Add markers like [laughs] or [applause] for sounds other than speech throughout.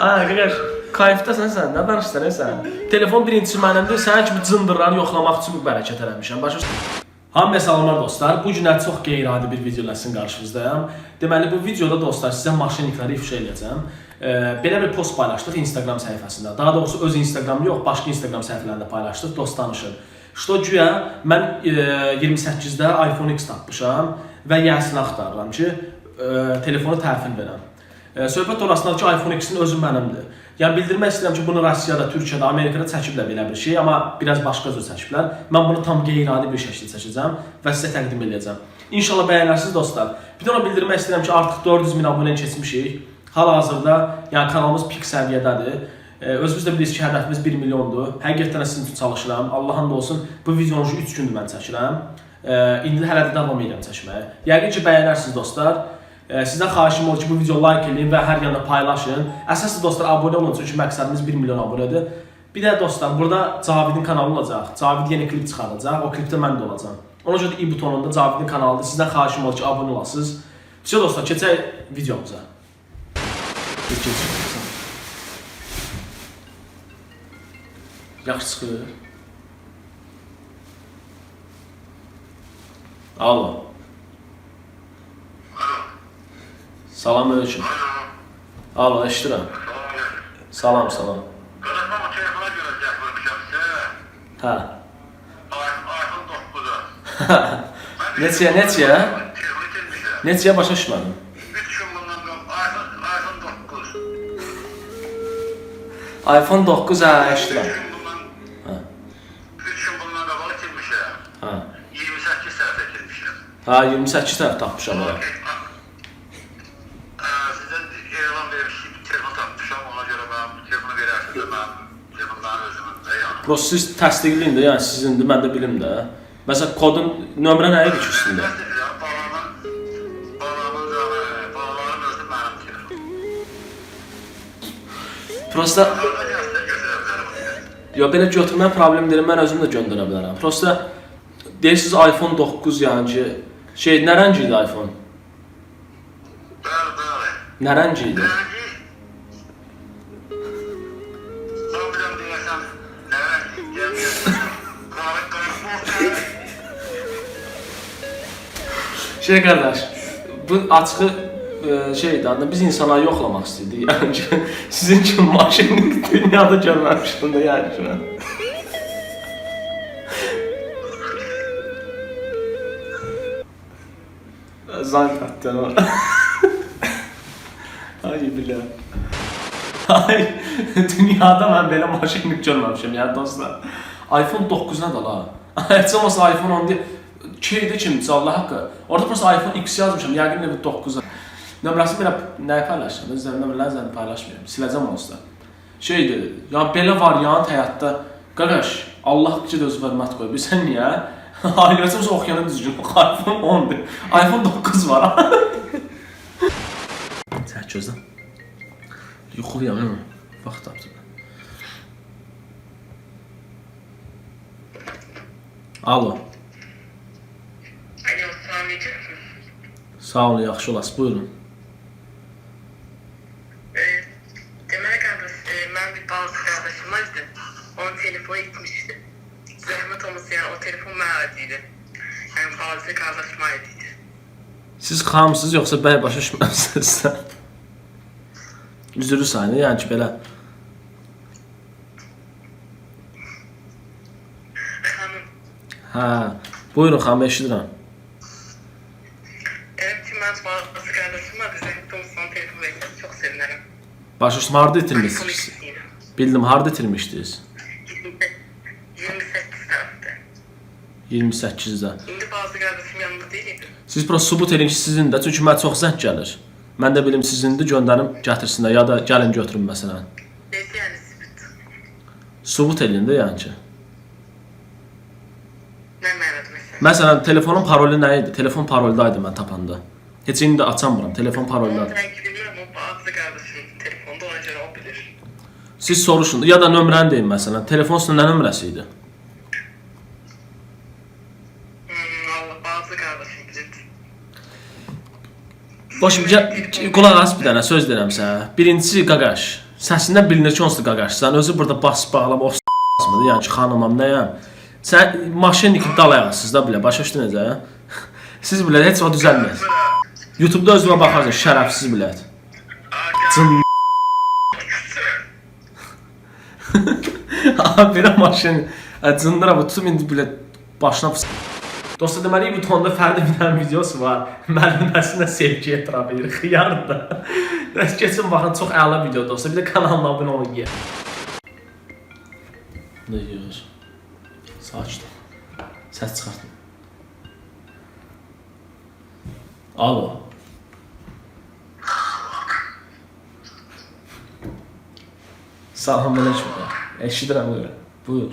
Ay qardaş, kayıfdasan sən, nə danışırsan sən? Telefon birincisi mənimdir, sənin kimi cındırları yoxlamaq üçün bir bərəkət eləmişəm. Başa Hamıya salamlar dostlar. Bu gün çox qeyri-adi bir video ilə sizin qarşınızdayım. Deməli bu videoda dostlar sizə maşinlikləri ifşa edəcəm. E, belə bir post paylaşdıq Instagram səhifəsində. Daha doğrusu öz Instagram yox, başqa Instagram səhifələrində paylaşdıq. Dost danışın. Что güya mən e, 28-də iPhone X tapmışam və yəsini axtarıram ki, e, telefonu təhvil verəm. E, söhbət orasındadır ki, iPhone X-in özü mənimdir. Yəni bildirmək istəyirəm ki, bunu Rusiyada, Türkiyədə, Amerikada çəkiblər belə bir şey, amma biraz başqa cür çəkiblər. Mən bunu tam qeyri-adi bir şəkildə çəkəcəm və sizə təqdim edəcəm. İnşallah bəyənərsiniz dostlar. Bir də onu bildirmək istəyirəm ki, artıq 400 min abunə keçmişik. Hal-hazırda yəni kanalımız pik səviyyədədir. Ee, özümüz də bilirsiniz ki, hədəfimiz 1 milyondur. Həqiqətən sizin üçün çalışıram. Allahın da olsun. Bu videonu 3 gündür mən çəkirəm. Ee, indi hələ də davam edirəm çəkməyə. Yəqin ki, bəyənərsiniz dostlar. Ee, Sizdən xahişim olur ki, bu video like eləyin və hər yana paylaşın. Əsaslı dostlar abunə olun, çünki məqsədimiz 1 milyon abunədir. Bir də dostlar, burada Cavidin kanalı olacaq. Cavid yeni klip çıxaracaq. O klipdə mən də olacam. Ona görə i butonunda Cavidin kanalıdır. Sizdən xahişim olur ki, abunə olasınız. Çox dostlar, keçək videomuza. Keçək. Yaxşı çıxır. Alo. Salam aleyküm. Alo, eşidirəm. Salam, salam. Qırıqma bu telefona görə zəng vurmuşam sizə. Hə. iPhone 9-a. Neçəyə, neçəyə? Neçəyə başa düşmədim. 3 gün bundan qabaq iPhone, iPhone 9. iPhone 9 hə, 3 eşidirəm. Hə. 3 gün bundan qabaq itirmişəm. Hə. 28 səhv itirmişəm. Hə, 28 tərəf tapmışam ha. Sizdən elan vermişik, bir telefon tapmışam, ona görə mən bu telefonu verərsiniz də mən telefonu mənim özümün Prosta siz təsdiqləyin də, yəni sizindir, mən də bilim də. Məsələn, kodun nömrə nə idi ki üstündə? Prosta. Yo belə götürmə problem deyil, mən özüm də göndərə bilərəm. Prosta deyirsiniz iPhone 9 yəni ki, şey nə rəng idi iPhone? Bəli, bəli. Nə rəng idi? Rəngi... Şey qardaş, bu açığı e, şeydir, anda biz insanları yoxlamaq istəyirdik. Yəni ki, [laughs] sizin kimi maşinlik dünyada görməmişdim də yəni ki mən. Zan katdan o. [laughs] Ay bilə. Ay, dünyada mən belə maşinlik görməmişəm yəni dostlar. iPhone 9 nədir la? Heç olmasa iPhone 10 deyil. Şeydə kimdir Allah haqqı. Orada prosta iPhone X yazmışam. Yəqin də 9-a. Nömrəsini belə nə paylaşıram? Öz nömrələri zəmi paylaşmıram. Siləcəm onsuz da. Şeydir. Ya belə variant həyatda qardaş, Allah ki də öz hörmət qoy. Bilsən niyə? [laughs] Ailəsiz oxuyana düzgün. iPhone 10-dur. iPhone 9 var. [laughs] Sən gözlə. Yuxuluyam, mi? Vaxt tapdım. Alo. Sağ olun, yaxşı olasınız. Buyurun. E, deməli qardaş, e, mən bir bazı qardaşım vardı. Onun telefonu itmişdi. Zəhmət olmasa yəni o telefon mənə idi. Yəni bazı qardaşıma ait idi. Siz xamsınız yoxsa bəy başa düşməmisiniz? [laughs] Üzrü sayını, yəni ki belə. Xanım, Hə, buyurun xanım, eşidirəm. Harda iPhone itirmişsiniz? istəyirəm. Bildim? 28 tərəfdə. 28-də. İndi bazı qardaşım yanında deyil idi. Siz prosta sübut edin ki, sizin də, çünki mənə çox zəng gəlir. Mən də bilim sizindir, göndərim gətirsinlər ya da gəlin götürün məsələn. Necə yəni sibit? Sübut edin də yəni ki. Nə mənada məsələn? Məsələn, telefonun parolu nə idi? Telefon paroldaydı mən tapanda. Heç indi açamıram. Telefon paroldadır. dəqiq bilmirəm, o bazı qardaşım telefonda Siz soruşun ya da nömrəni deyin məsələn. Telefon üstündə nə nömrəsi idi? Hmm. Boş qulaq as bir dənə söz deyirəm sənə. Birincisi qaqaş. Səsindən bilinir ki, onsuz qaqaşsan. Özü burada bas bağlama o s**mıdır. Yəni ki, xanımam nəyəm? Sən maşinnik dal ayaqsız da bilə. Başa düşdün necə? [laughs] Siz bilə heç o düzəlməz. YouTube-da özünə baxarsan, şərəfsiz bilət. Cın Bir maşın cındıra bu tutum indi bilə başına. Dostlar deməli bu tonda fərdi bir dənə videosu var. [laughs] Müəlliməsinə sevgi etiraf edir. Xiyardır. Bəs [laughs] keçin baxın çox əla video dostlar. Bir də kanalıma abunə olun yer. Ne diyoruz? Saçlı. Ses çıkartma. Alo. Salam aleyküm. Eşidirəm buyur. Buyur.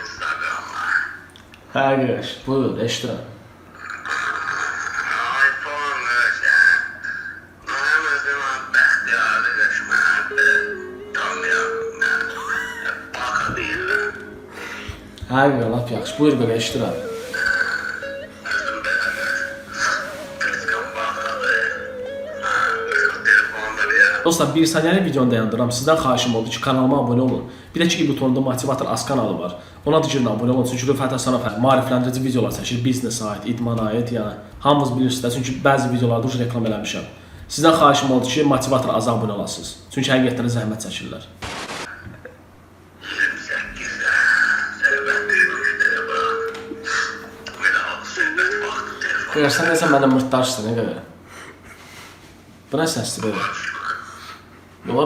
Instagram'da. Hə qardaş, buyur, eşidirəm. iPhone versen. Benim özüme Behtiyar'ı geçmedi. Tanıyorum Dostlar, bir saniyəlik videonu dayandıram. Sizdən xahişim oldu ki, kanalıma abunə olun. Bir də ki, butonunda motivator az kanalı var. Ona da girin abunə olun. Çünki Rüfət Həsənov maarifləndirici videolar çəkir. Biznesə aid, idmana aid, yəni hamınız bilirsiniz. Çünki bəzi videolarda uc reklam eləmişəm. Sizdən xahişim oldu ki, motivator az abunə olasınız. Çünki həqiqətən zəhmət çəkirlər. 28'de servet düşmüş telefon. Bir daha servet baktı telefon. Görsən nəsə mənə mırtdaşsın, nə qədər. Bu nə səsdir belə? Yola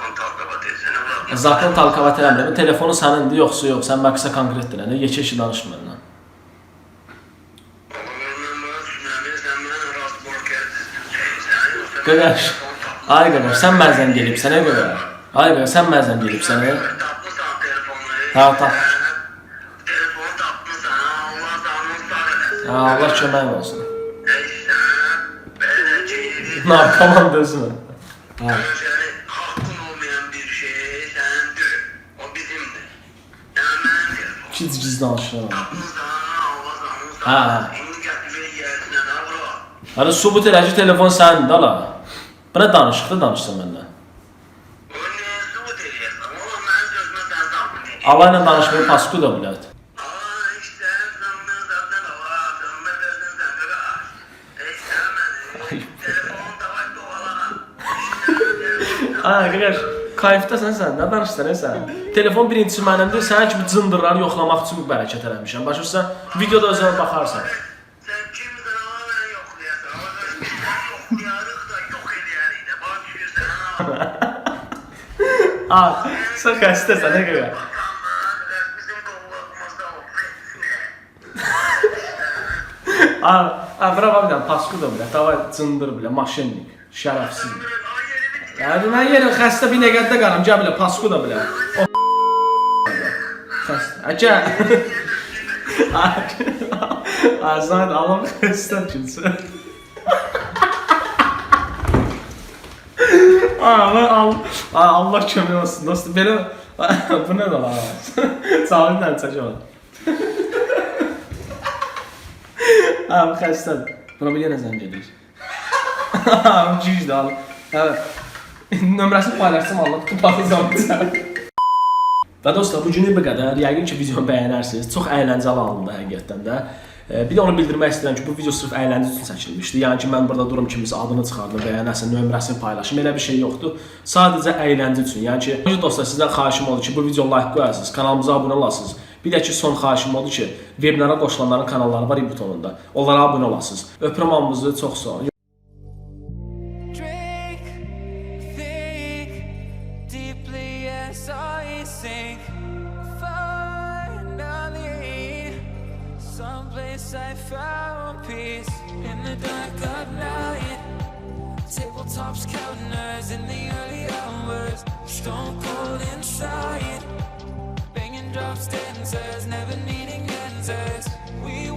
kontakta deyirsən. Bırak. Zaten talkavat eləmirəm. Telefonu sənindir, yoxsa yox. Sən məqsə konkret dilən. Yekə-yekə danışma məndən. Ama ben bana düşünəmirsən, mən rast borker şeysən. yoxsa mən Qaqaş. Ay qaqaş, sən məzən gelibsən, nə görə? Ay qaqaş, sən məzən gelibsən, hə? Tapmışsan Tapmışsan, Allah canını Ha. sağ eləsin. İndi gətirib yersinə nə bura? Hələ sübut elə ki, telefon sənindir, ala. Buna danışıqda danışsan məndən. Ne. Allah ilə danışmayı pasku da bilət. Ay qaqaş, kayıfdasan sən, nə danışsan sən? Telefon birinci mənimdir, sənin kimi cındırları yoxlamaq üçün bu hərəkət eləmişəm. Başa düşürsən? Videoda özünə baxarsan. Ama ben yoklayasan. Ama sen yoklayarıq da yok eləyərik də. Bana düşürsən. Ay, sən xəstəsən, nə qədər? Bizim qovluğumuzda Ay, ay, bura bax bir dənə pasku da bilə, Yəni mən yenə xəstə bir nəqəddə qaram, gəl bilə, pasku da bilə. O xəstə. Ə, gəl. Ay, sən Allahım xəstə kimsə. Ay, Allah, Allah, kömək olsun dostum. Belə [laughs] bu nə də lan? Sağlıqla çəkəm. Ha, bu xəstədir. Buna bir yenə zəng edir. Ha, cüzdür al. Evet. [laughs] Nömrəsini paylaşsam Allah tutub baxacağam. Və dostlar, bu günlük bu qədər. Yəqin ki, videonu bəyənərsiniz. Çox əyləncəli alındı həqiqətən də. E, Bir də onu bildirmək istəyirəm ki, bu video sırf əyləncə üçün çəkilmişdi. Yəni ki, mən burada durum kimisə adını çıxardım nəsə nömrəsini paylaşım. Elə bir şey yoxdur. Sadəcə əyləncə üçün. Yəni ki, dostlar sizdən xahişim oldu ki, bu video like qoyasınız, kanalımıza abunə olasınız. Bir də ki, son xahişim oldu ki, webinara qoşulanların kanalları var i butonunda. Onlara abunə olasınız. Öpürəm hamınızı, çox sağ. Someplace I found peace in the dark of night. Tabletops counters in the early hours, stone cold inside. Banging drop stanzas, never needing answers. We